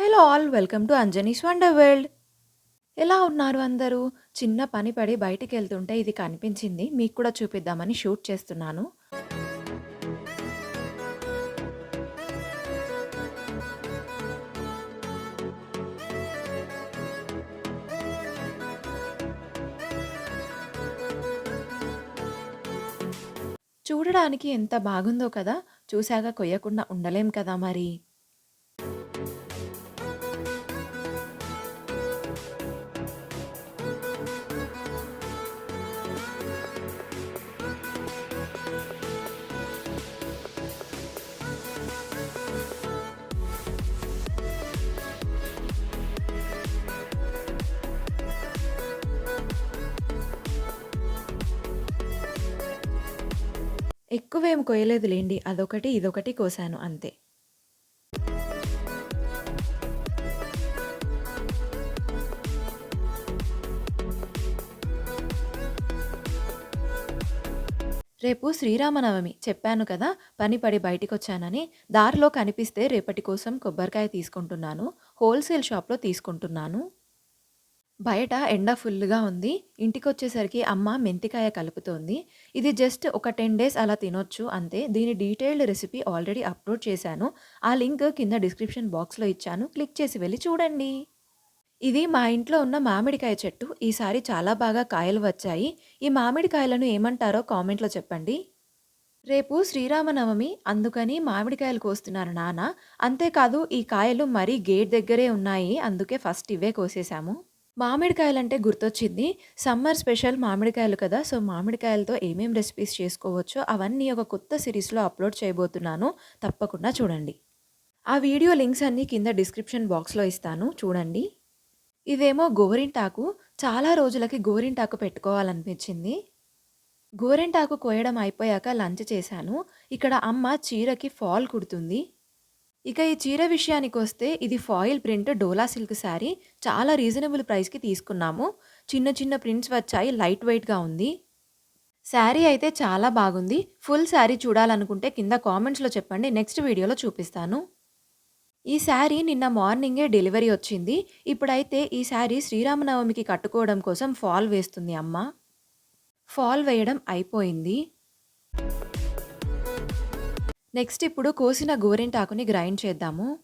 Hello all welcome to Anjani's wonder world ఎలా ఉన్నారు అందరూ? చిన్న పని పడి బయటికి వెళ్తుంటే ఇది కనిపించింది. మీకు కూడా చూపిద్దామని షూట్ చేస్తున్నాను. చూడడానికి ఎంత బాగుందో కదా? చూశాక కొయ్యకుండా ఉండలేం కదా మరి? ఎక్కువేం కొయ్యలేదులేండి అదొకటి ఇదొకటి కోసాను అంతే. రేపు శ్రీరామనవమి చెప్పాను కదా పని పడి బయటికొచ్చానని దారిలో కనిపిస్తే రేపటి కోసం కొబ్బరికాయ తీసుకుంటున్నాను హోల్సేల్ షాప్లో తీసుకుంటున్నాను. బయట ఎండ ఫుల్గా ఉంది. ఇంటికొచ్చేసరికి అమ్మ మెంతికాయ కలుపుతోంది. ఇది జస్ట్ ఒక టెన్ డేస్ అలా తినొచ్చు అంతే. దీని డీటెయిల్డ్ రెసిపీ ఆల్రెడీ అప్లోడ్ చేశాను. ఆ లింక్ కింద డిస్క్రిప్షన్ బాక్స్లో ఇచ్చాను. క్లిక్ చేసి వెళ్ళి చూడండి. ఇది మా ఇంట్లో ఉన్న మామిడికాయ చెట్టు. ఈసారి చాలా బాగా కాయలు వచ్చాయి. ఈ మామిడికాయలను ఏమంటారో కామెంట్లో చెప్పండి. రేపు శ్రీరామనవమి. అందుకని మామిడికాయలు కోస్తున్నారు నాన్న. అంతేకాదు ఈ కాయలు మరీ గేట్ దగ్గరే ఉన్నాయి. అందుకే ఫస్ట్ ఇవే కోసేశాము. మామిడికాయలంటే గుర్తొచ్చింది. సమ్మర్ స్పెషల్ మామిడికాయలు కదా సో మామిడికాయలతో ఏమేం రెసిపీస్ చేసుకోవచ్చో అవన్నీ ఒక కొత్త సిరీస్లో అప్లోడ్ చేయబోతున్నాను. తప్పకుండా చూడండి. ఆ వీడియో లింక్స్ అన్నీ కింద డిస్క్రిప్షన్ బాక్స్లో ఇస్తాను. చూడండి. ఇదేమో గోరింటాకు. చాలా రోజులకి గోరింటాకు పెట్టుకోవాలనిపించింది. గోరింటాకు కోయడం అయిపోయాక లంచ్ చేశాను. ఇక్కడ అమ్మ చీరకి ఫాల్ కుడుతుంది. ఇక ఈ చీర విషయానికి వస్తే ఇది foil print dola silk saree చాలా రీజనబుల్ ప్రైస్‌కి తీసుకున్నాము. చిన్న చిన్న ప్రింట్స్ వచ్చాయి. లైట్ వెయిట్‌గా ఉంది. శారీ అయితే చాలా బాగుంది. ఫుల్ శారీ చూడాలనుకుంటే కింద కామెంట్స్‌లో చెప్పండి. నెక్స్ట్ వీడియోలో చూపిస్తాను. ఈ శారీ నిన్న మార్నింగే డెలివరీ వచ్చింది. ఇప్పుడైతే ఈ శారీ శ్రీరామనవమికి కట్టుకోవడం కోసం ఫాల్ వేస్తుంది అమ్మ. ఫాల్ వేయడం అయిపోయింది. నెక్స్ట్ ఇప్పుడు కోసిన గోరింటాకుని గ్రైండ్ చేద్దాము.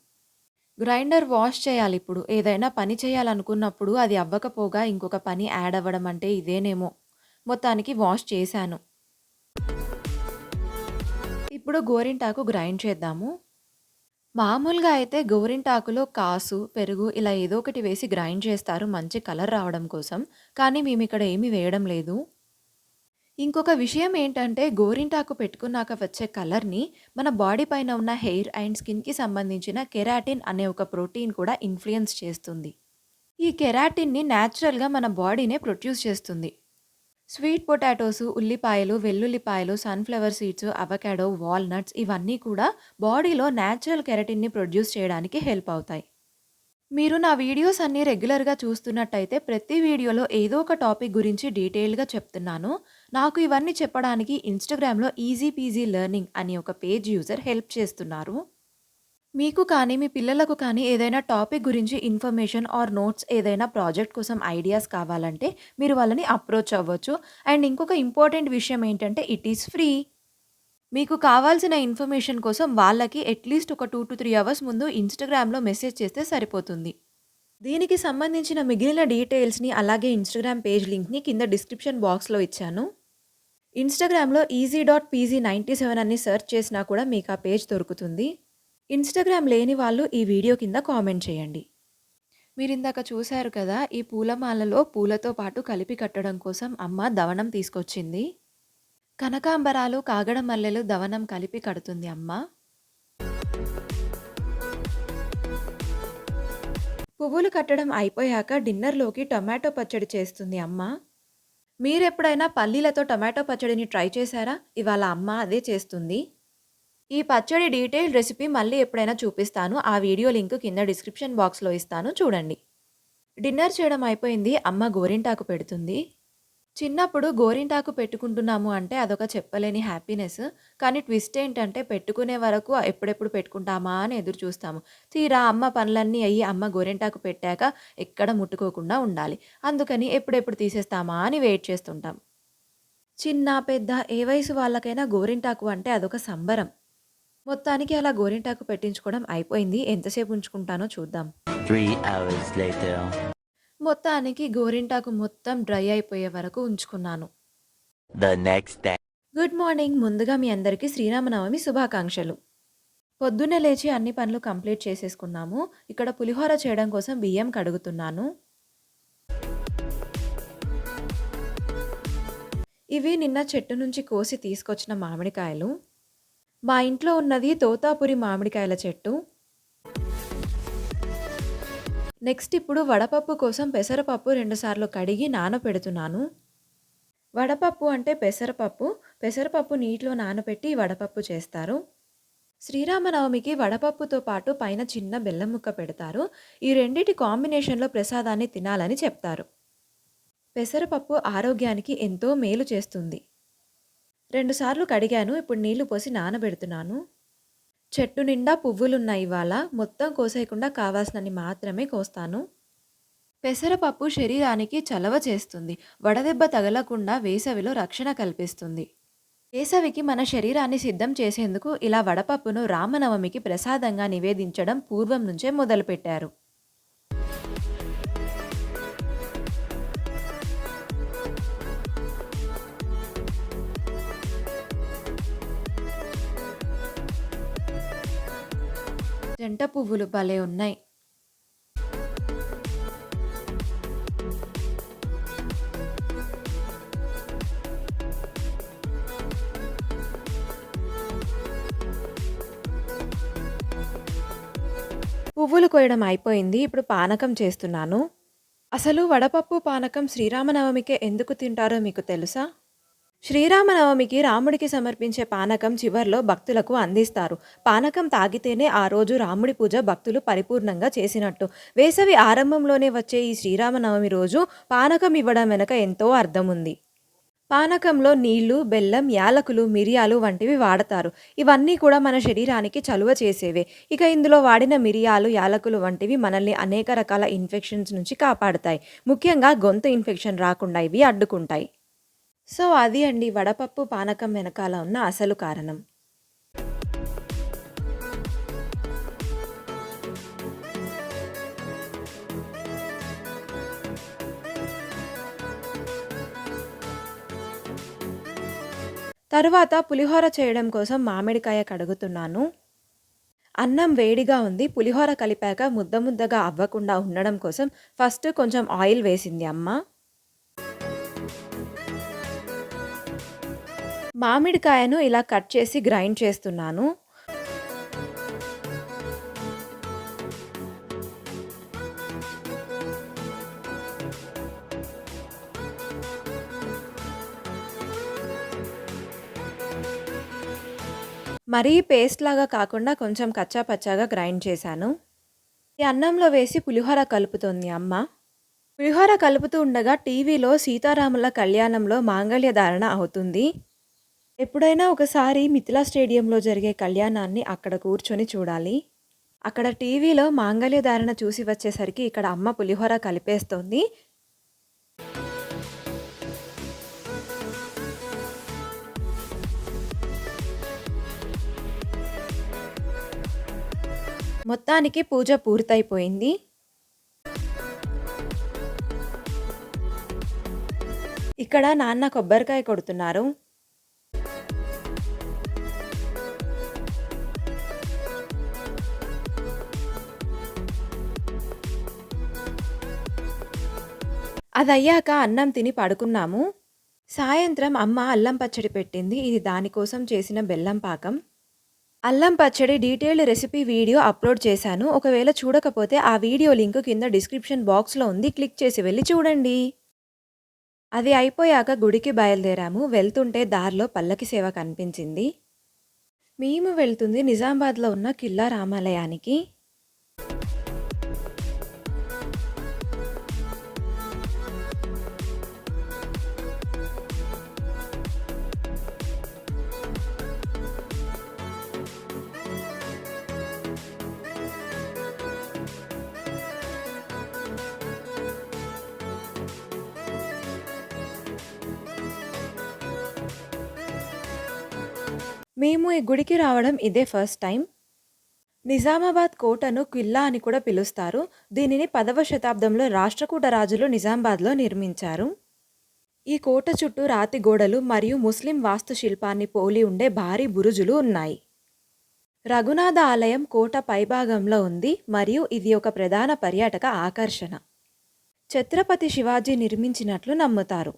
గ్రైండర్ వాష్ చేయాలి ఇప్పుడు ఏదైనా పని చేయాలనుకున్నప్పుడు అది అవ్వకపోగా ఇంకొక పని యాడ్ అవ్వడం అంటే ఇదేనేమో. మొత్తానికి వాష్ చేశాను. ఇప్పుడు గోరింటాకు గ్రైండ్ చేద్దాము. మామూలుగా అయితే గోరింటాకులో కాసు, పెరుగు ఇలా ఏదో ఒకటి వేసి గ్రైండ్ చేస్తారు మంచి కలర్ రావడం కోసం. కానీ మేమిక్కడ ఏమీ వేయడం లేదు. ఇంకొక విషయం ఏంటంటే గోరింటాకు పెట్టుకున్నాక వచ్చే కలర్‌ని మన బాడీ పైన ఉన్న హెయిర్ అండ్ స్కిన్‌కి సంబంధించిన కెరాటిన్ అనే ఒక ప్రోటీన్ కూడా ఇన్ఫ్లుయెన్స్ చేస్తుంది. ఈ కెరాటిన్‌ని న్యాచురల్‌గా మన బాడీనే ప్రొడ్యూస్ చేస్తుంది. స్వీట్ పొటాటోసు, ఉల్లిపాయలు, వెల్లుల్లిపాయలు, సన్‌ఫ్లవర్ సీడ్స్, అవకాడో, వాల్‌నట్స్ ఇవన్నీ కూడా బాడీలో న్యాచురల్ కెరటిన్‌ని ప్రొడ్యూస్ చేయడానికి హెల్ప్ అవుతాయి. మీరు నా వీడియోస్ అన్నీ రెగ్యులర్‌గా చూస్తున్నట్టయితే ప్రతి వీడియోలో ఏదో ఒక టాపిక్ గురించి డీటెయిల్‌గా చెప్తున్నాను. నాకు ఇవన్నీ చెప్పడానికి ఇన్‌స్టాగ్రామ్‌లో ఈజీ పీజీ లెర్నింగ్ అని ఒక పేజ్ యూజర్ హెల్ప్ చేస్తున్నారు. మీకు కానీ, మీ పిల్లలకు కానీ ఏదైనా టాపిక్ గురించి ఇన్ఫర్మేషన్ ఆర్ నోట్స్ ఏదైనా ప్రాజెక్ట్ కోసం ఐడియాస్ కావాలంటే మీరు వాళ్ళని అప్రోచ్ అవ్వచ్చు. అండ్ ఇంకొక ఇంపార్టెంట్ విషయం ఏంటంటే ఇట్ ఈస్ ఫ్రీ. మీకు కావాల్సిన ఇన్ఫర్మేషన్ కోసం వాళ్ళకి అట్‌లీస్ట్ ఒక 2-3 అవర్స్ ముందు ఇన్‌స్టాగ్రామ్‌లో మెసేజ్ చేస్తే సరిపోతుంది. దీనికి సంబంధించిన మిగిలిన డీటెయిల్స్‌ని అలాగే ఇన్‌స్టాగ్రామ్ పేజ్ లింక్‌ని కింద డిస్క్రిప్షన్ బాక్స్‌లో ఇచ్చాను. ఇన్‌స్టాగ్రామ్‌లో ఈజీ డాట్ పీజీ 97 అని సెర్చ్ చేసినా కూడా మీకు ఆ పేజ్ దొరుకుతుంది. ఇన్‌స్టాగ్రామ్ లేని వాళ్ళు ఈ వీడియో కింద కామెంట్ చేయండి. మీరు ఇందాక చూశారు కదా! ఈ పూలమాలలో పూలతో పాటు కలిపి కట్టడం కోసం అమ్మ దవనం తీసుకొచ్చింది. కనకాంబరాలు, కాగడ మల్లెలు, దవనం కలిపి కడుతుంది అమ్మ. పువ్వులు కట్టడం అయిపోయాక డిన్నర్‌లోకి టొమాటో పచ్చడి చేస్తుంది అమ్మ. మీరెప్పుడైనా పల్లీలతో టొమాటో పచ్చడిని ట్రై చేశారా? ఇవాళ అమ్మ అదే చేస్తుంది. ఈ పచ్చడి డీటెయిల్డ్ రెసిపీ మళ్ళీ ఎప్పుడైనా చూపిస్తాను. ఆ వీడియో లింక్ కింద డిస్క్రిప్షన్ బాక్స్‌లో ఇస్తాను చూడండి. డిన్నర్ చేయడం అయిపోయింది. అమ్మ గోరింటాకు పెడుతుంది. చిన్నప్పుడు గోరింటాకు పెట్టుకుంటున్నాము అంటే అదొక చెప్పలేని హ్యాపీనెస్. కానీ ట్విస్ట్ ఏంటంటే పెట్టుకునే వరకు ఎప్పుడెప్పుడు పెట్టుకుంటామా అని ఎదురు చూస్తాము. తీరా అమ్మ పనులన్నీ అయ్యి అమ్మ గోరింటాకు పెట్టాక ఎక్కడ ముట్టుకోకుండా ఉండాలి. అందుకని ఎప్పుడెప్పుడు తీసేస్తామా అని వెయిట్ చేస్తుంటాం. చిన్న, పెద్ద ఏ వయసు వాళ్ళకైనా గోరింటాకు అంటే అదొక సంబరం. మొత్తానికి అలా గోరింటాకు పెట్టించుకోవడం అయిపోయింది. ఎంతసేపు ఉంచుకుంటానో చూద్దాం. మొత్తానికి గోరింటాకు మొత్తం డ్రై అయిపోయే వరకు ఉంచుకున్నాను. Good morning. ముందుగా మీ అందరికీ శ్రీరామనవమి శుభాకాంక్షలు. పొద్దున్నే లేచి అన్ని పనులు కంప్లీట్ చేసేసుకున్నాము. ఇక్కడ పులిహోర చేయడం కోసం బియ్యం కడుగుతున్నాను. ఇవి నిన్న చెట్టు నుంచి కోసి తీసుకొచ్చిన మామిడికాయలు. మా ఇంట్లో ఉన్నది తోతాపురి మామిడికాయల చెట్టు. నెక్స్ట్ ఇప్పుడు వడపప్పు కోసం పెసరపప్పు రెండుసార్లు కడిగి నానబెడుతున్నాను వడపప్పు అంటే పెసరపప్పు. పెసరపప్పు నీటిలో నానబెట్టి వడపప్పు చేస్తారు. శ్రీరామనవమికి వడపప్పుతో పాటు పైన చిన్న బెల్లం ముక్క పెడతారు. ఈ రెండిటి కాంబినేషన్‌లో ప్రసాదాన్ని తినాలని చెప్తారు. పెసరపప్పు ఆరోగ్యానికి ఎంతో మేలు చేస్తుంది. రెండుసార్లు కడిగాను. ఇప్పుడు నీళ్ళు పోసి నానబెడుతున్నాను. చెట్టు నిండా పువ్వులున్నాయి ఇవాళ. మొత్తం కోసేయకుండా కావాల్సినన్ని మాత్రమే కోస్తాను. పెసరపప్పు శరీరానికి చలవ చేస్తుంది. వడదెబ్బ తగలకుండా వేసవిలో రక్షణ కల్పిస్తుంది. వేసవికి మన శరీరాన్ని సిద్ధం చేసేందుకు ఇలా వడపప్పును రామనవమికి ప్రసాదంగా నివేదించడం పూర్వం నుంచే మొదలుపెట్టారు. జంట పువ్వులు భలే ఉన్నాయి. పువ్వులు కోయడం అయిపోయింది. ఇప్పుడు పానకం చేస్తున్నాను. అసలు వడపప్పు పానకం శ్రీరామనవమికే ఎందుకు తింటారో మీకు తెలుసా? శ్రీరామనవమికి రాముడికి సమర్పించే పానకం చివర్లో భక్తులకు అందిస్తారు. పానకం తాగితేనే ఆ రోజు రాముడి పూజ భక్తులు పరిపూర్ణంగా చేసినట్టు. వేసవి ఆరంభంలోనే వచ్చే ఈ శ్రీరామనవమి రోజు పానకం ఇవ్వడం వెనుక ఎంతో అర్థం ఉంది పానకంలో నీళ్ళు, బెల్లం, యాలకులు, మిరియాలు వంటివి వాడతారు. ఇవన్నీ కూడా మన శరీరానికి చలువ చేసేవే. ఇక ఇందులో వాడిన మిరియాలు, యాలకులు వంటివి మనల్ని అనేక రకాల ఇన్ఫెక్షన్స్ నుంచి కాపాడతాయి. ముఖ్యంగా గొంతు ఇన్ఫెక్షన్ రాకుండా ఇవి అడ్డుకుంటాయి. సో అది అండి వడపప్పు పానకం వెనకాల ఉన్న అసలు కారణం. తరువాత పులిహోర చేయడం కోసం మామిడికాయ కడుగుతున్నాను. అన్నం వేడిగా ఉంది. పులిహోర కలిపాక ముద్ద ముద్దగా అవ్వకుండా ఉండడం కోసం ఫస్ట్ కొంచెం ఆయిల్ వేసింది అమ్మ. మామిడికాయను ఇలా కట్ చేసి గ్రైండ్ చేస్తున్నాను. మరీ పేస్ట్ లాగా కాకుండా కొంచెం కచ్చాపచ్చాగా గ్రైండ్ చేశాను. ఈ అన్నంలో వేసి పులిహోర కలుపుతోంది అమ్మ. పులిహోర కలుపుతూ ఉండగా టీవీలో సీతారాముల కళ్యాణంలో మాంగళ్య ధారణ అవుతుంది. ఎప్పుడైనా ఒకసారి మిథిలా స్టేడియంలో జరిగే కళ్యాణాన్ని అక్కడ కూర్చొని చూడాలి. అక్కడ టీవీలో మాంగళ్య ధారణ చూసి వచ్చేసరికి ఇక్కడ అమ్మ పులిహోర కలిపేస్తోంది. మొత్తానికి పూజ పూర్తయిపోయింది. ఇక్కడ నాన్న కొబ్బరికాయ కొడుతున్నారు. అదయ్యాక అన్నం తిని పడుకున్నాము. సాయంత్రం అమ్మ అల్లం పచ్చడి పెట్టింది. ఇది దానికోసం చేసిన బెల్లం పాకం. అల్లం పచ్చడి డీటెయిల్డ్ రెసిపీ వీడియో అప్లోడ్ చేశాను. ఒకవేళ చూడకపోతే ఆ వీడియో లింక్ కింద డిస్క్రిప్షన్ బాక్స్‌లో ఉంది. క్లిక్ చేసి వెళ్ళి చూడండి. అది అయిపోయాక గుడికి బయలుదేరాము. వెళ్తుంటే దారిలో పల్లకి సేవ కనిపించింది. మేము వెళ్తుంది నిజామాబాద్‌లో ఉన్న కిల్లా రామాలయానికి. మేము ఈ గుడికి రావడం ఇదే ఫస్ట్ టైం. నిజామాబాద్ కోటను కిల్లా అని కూడా పిలుస్తారు. దీనిని పదవ శతాబ్దంలో రాష్ట్రకూట రాజులు నిజామాబాద్‌లో నిర్మించారు. ఈ కోట చుట్టూ రాతి గోడలు మరియు ముస్లిం వాస్తుశిల్పాన్ని పోలి ఉండే భారీ బురుజులు ఉన్నాయి. రఘునాథ ఆలయం కోట పైభాగంలో ఉంది మరియు ఇది ఒక ప్రధాన పర్యాటక ఆకర్షణ. ఛత్రపతి శివాజీ నిర్మించినట్లు నమ్ముతారు.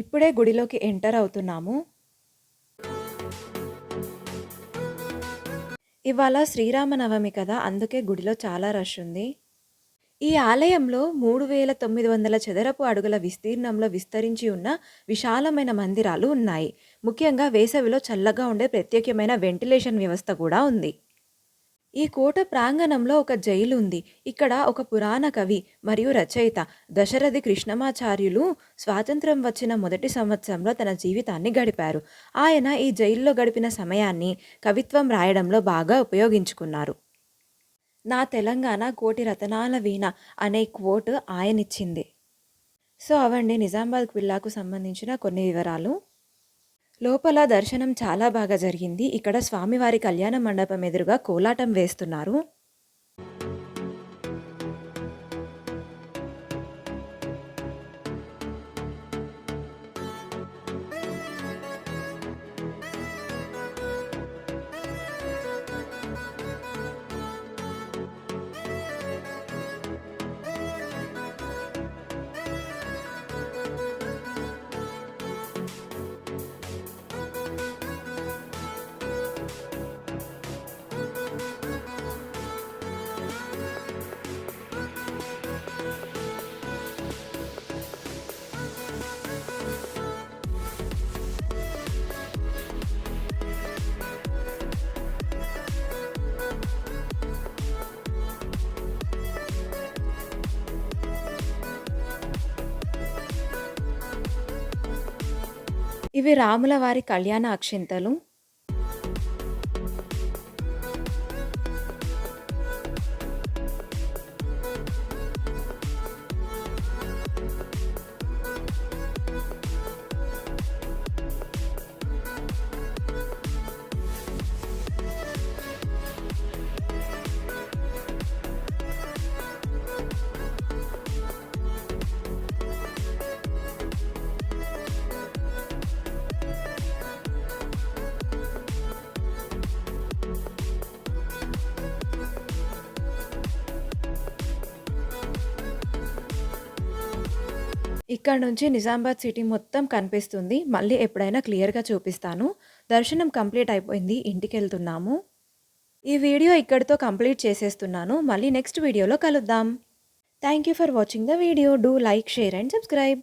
ఇప్పుడే గుడిలోకి ఎంటర్ అవుతున్నాము. ఇవాళ శ్రీరామనవమి కదా అందుకే గుడిలో చాలా రష్ ఉంది. ఈ ఆలయంలో 3900 చదరపు అడుగుల విస్తీర్ణంలో విస్తరించి ఉన్న విశాలమైన మందిరాలు ఉన్నాయి. ముఖ్యంగా వేసవిలో చల్లగా ఉండే ప్రత్యేకమైన వెంటిలేషన్ వ్యవస్థ కూడా ఉంది. ఈ కోట ప్రాంగణంలో ఒక జైలు ఉంది. ఇక్కడ ఒక పురాణ కవి మరియు రచయిత దశరథి కృష్ణమాచార్యులు స్వాతంత్ర్యం వచ్చిన మొదటి సంవత్సరంలో తన జీవితాన్ని గడిపారు. ఆయన ఈ జైల్లో గడిపిన సమయాన్ని కవిత్వం రాయడంలో బాగా ఉపయోగించుకున్నారు. 'నా తెలంగాణ కోటి రతనాల వీణ' అనే కోట్ ఆయనిచ్చింది సో అవండి నిజామాబాద్ ఖిల్లాకు సంబంధించిన కొన్ని వివరాలు. లోపల దర్శనం చాలా బాగా జరిగింది. ఇక్కడ స్వామివారి కళ్యాణ మండపం ఎదురుగా కోలాటం వేస్తున్నారు. ఇవి రాముల వారి కళ్యాణ అక్షింతలు. ఇక్కడ నుంచి నిజామాబాద్ సిటీ మొత్తం కనిపిస్తుంది. మళ్ళీ ఎప్పుడైనా క్లియర్‌గా చూపిస్తాను. దర్శనం కంప్లీట్ అయిపోయింది. ఇంటికెళ్తున్నాము. ఈ వీడియో ఇక్కడితో కంప్లీట్ చేసేస్తున్నాను. మళ్ళీ నెక్స్ట్ వీడియోలో కలుద్దాం. Thank you for watching the video. Do like, share and subscribe.